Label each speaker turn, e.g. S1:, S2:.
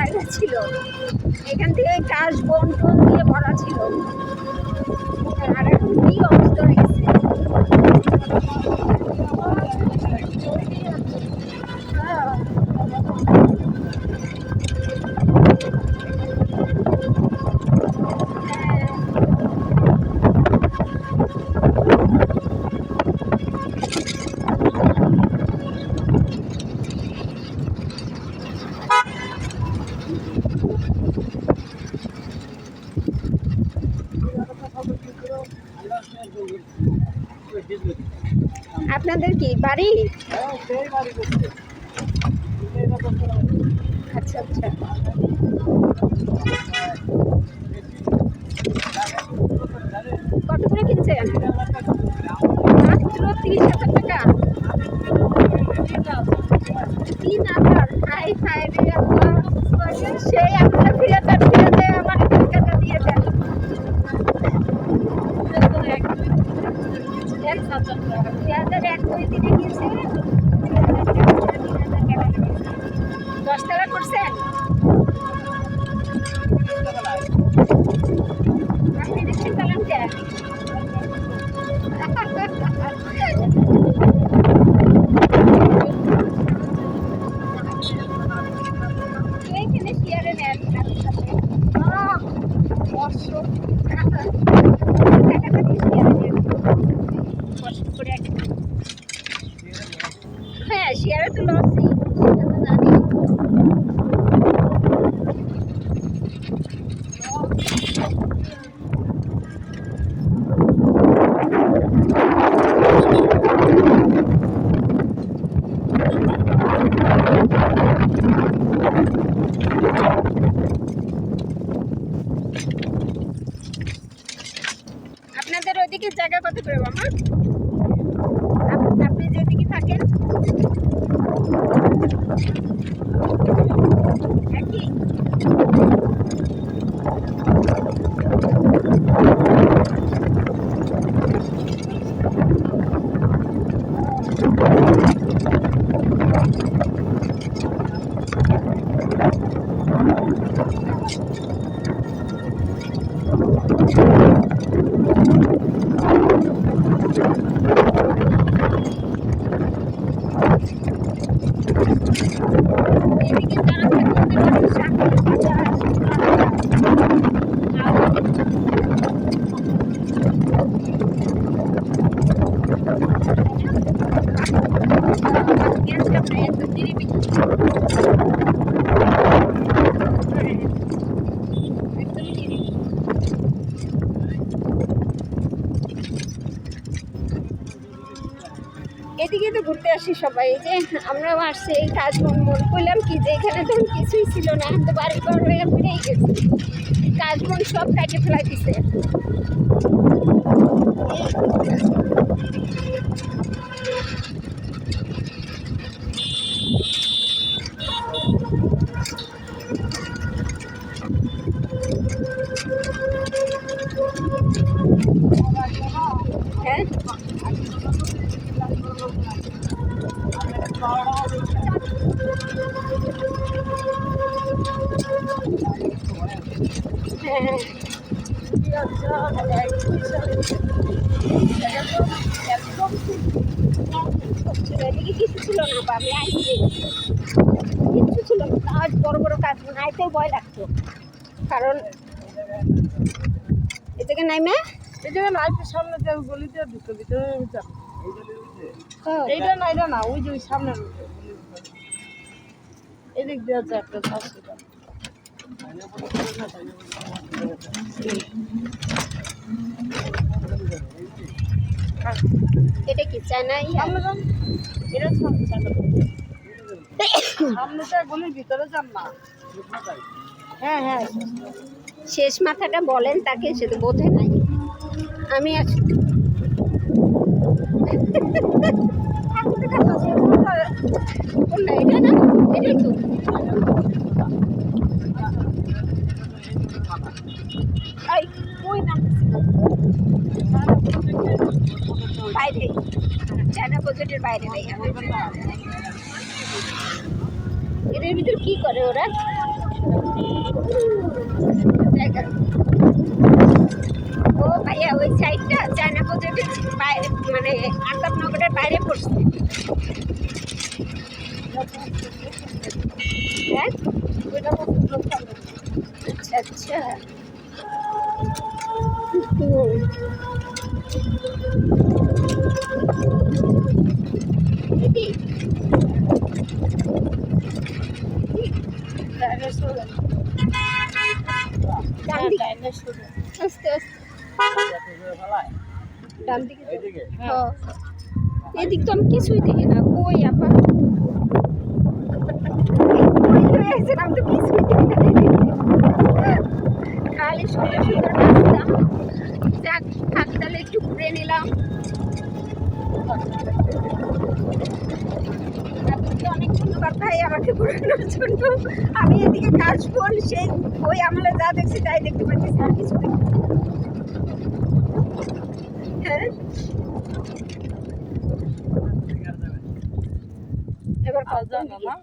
S1: জায়গা ছিল। এখান থেকে কাশ বন টোন দিয়ে ভরা ছিল আর এখন কি অবস্থা হয়ে গেছে আপনাদের কি বাড়ি আচ্ছা আচ্ছা কত করে কিনছেন মাত্র তিরিশ হাজার টাকা তিন হাজার হাই হাই রে সেই আপনারা ফিরে দেন ফিরে দেয় আমার টাকাটা দিয়ে দেন এক হাজার টাকা দুই হাজার এক দুই দিনে দশ টাকা করছেন আপনি রিক্সা চালান কে এইখানে শেয়ারে নেন আহ, বর্ষো। টাকাটা দিয়ে শেয়ারে নেন কষ্ট করে একটা হ্যাঁ শেয়ারে তো লসই সেটা তো জানি আপনাদের ওইদিকে জায়গা কত করে মামা আসি সবাই যে আমরাও আসছি, এই কাজ মন করলাম কি যে এখানে তো কিছুই ছিল না, এখন তো বাড়ি ঘর হয়ে ফিরেই গেছি। কাজবন সব কাটে ফেলাই দিছে। কিছু ছিল না বা আমি কাজ বড় বড় কাজ আইতেও ভয় লাগতো কারণ এ থেকে নাইমে
S2: জায়গায় লাইফের সামনে যে গলিতে ঢুকে ভিতরে এইটা না এটা না ওই যে ওই সামনে এদিক দিয়ে একটা
S1: এটা কি চায়না ইয়া
S2: সামনে যান এটা ভিতরে যান না। হ্যাঁ হ্যাঁ।
S1: শেষ মাথাটা বলেন তাকে সে তো বোঝে নাই। আমি আছি কোনটা এটা না এটাই তো এই কই না বাইরে। চায়না বাজেটের বাইরে নেই। এদের ভিতর কি করে ওরা? ও ভাইয়া, ওই সাইডটা চায়না প্রজেক্টের বাইরে মানে আন্দাবনগরের বাইরে পড়ছে। হ্যাঁ। আচ্ছা আচ্ছা। আস্তে আস্তে এদিক তো আমি কিছুই দেখি না কই কই আমি তো খালি সুন্দর সুন্দর নিলাম। অনেক ধন্যবাদ ভাই আমাকে ঘোরানোর জন্য। আমি এদিকে কাজ করি সেই ওই আমলে যা দেখছি তাই দেখতে পাচ্ছি আর কিছু হ্যাঁ? এবার
S2: আর জানো না?